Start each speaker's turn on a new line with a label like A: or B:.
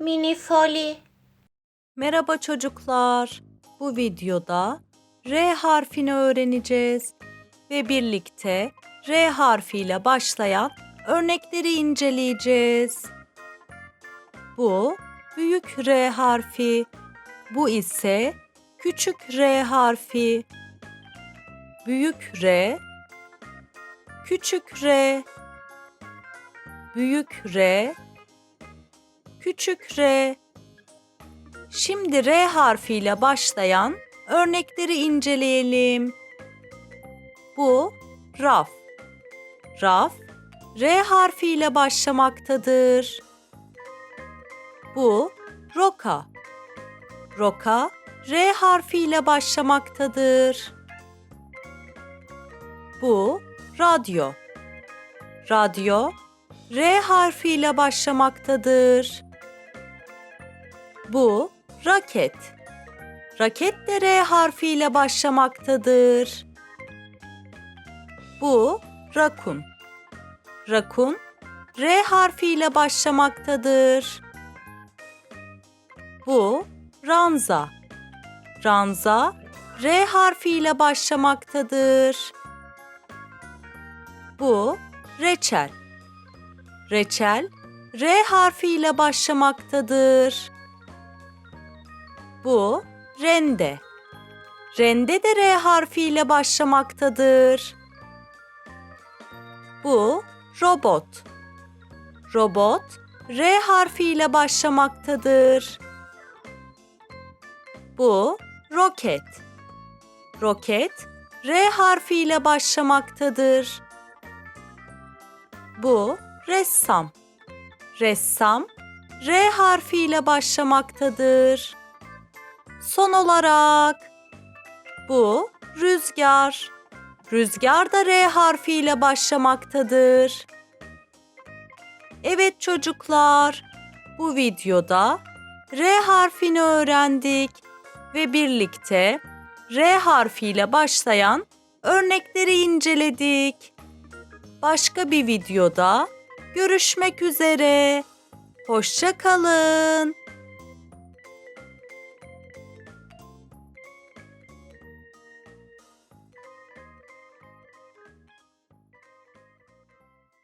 A: Mini Foli.
B: Merhaba çocuklar. Bu videoda R harfini öğreneceğiz ve birlikte R harfiyle başlayan örnekleri inceleyeceğiz. Bu büyük R harfi, bu ise küçük R harfi. Büyük R, küçük R, büyük R, küçük R. Şimdi R harfiyle başlayan örnekleri inceleyelim. Bu raf. Raf R harfiyle başlamaktadır. Bu roka. Roka R harfiyle başlamaktadır. Bu radyo. Radyo R harfiyle başlamaktadır. Bu raket. Raket de R harfiyle başlamaktadır. Bu rakun. Rakun R harfiyle başlamaktadır. Bu ranza. Ranza R harfiyle başlamaktadır. Bu reçel. Reçel R harfiyle başlamaktadır. Bu rende. Rende de R harfiyle başlamaktadır. Bu robot. Robot R harfiyle başlamaktadır. Bu roket. Roket R harfiyle başlamaktadır. Bu ressam. Ressam R harfiyle başlamaktadır. Son olarak bu rüzgar. Rüzgar da R harfiyle başlamaktadır. Evet çocuklar, bu videoda R harfini öğrendik ve birlikte R harfiyle başlayan örnekleri inceledik. Başka bir videoda görüşmek üzere. Hoşça kalın.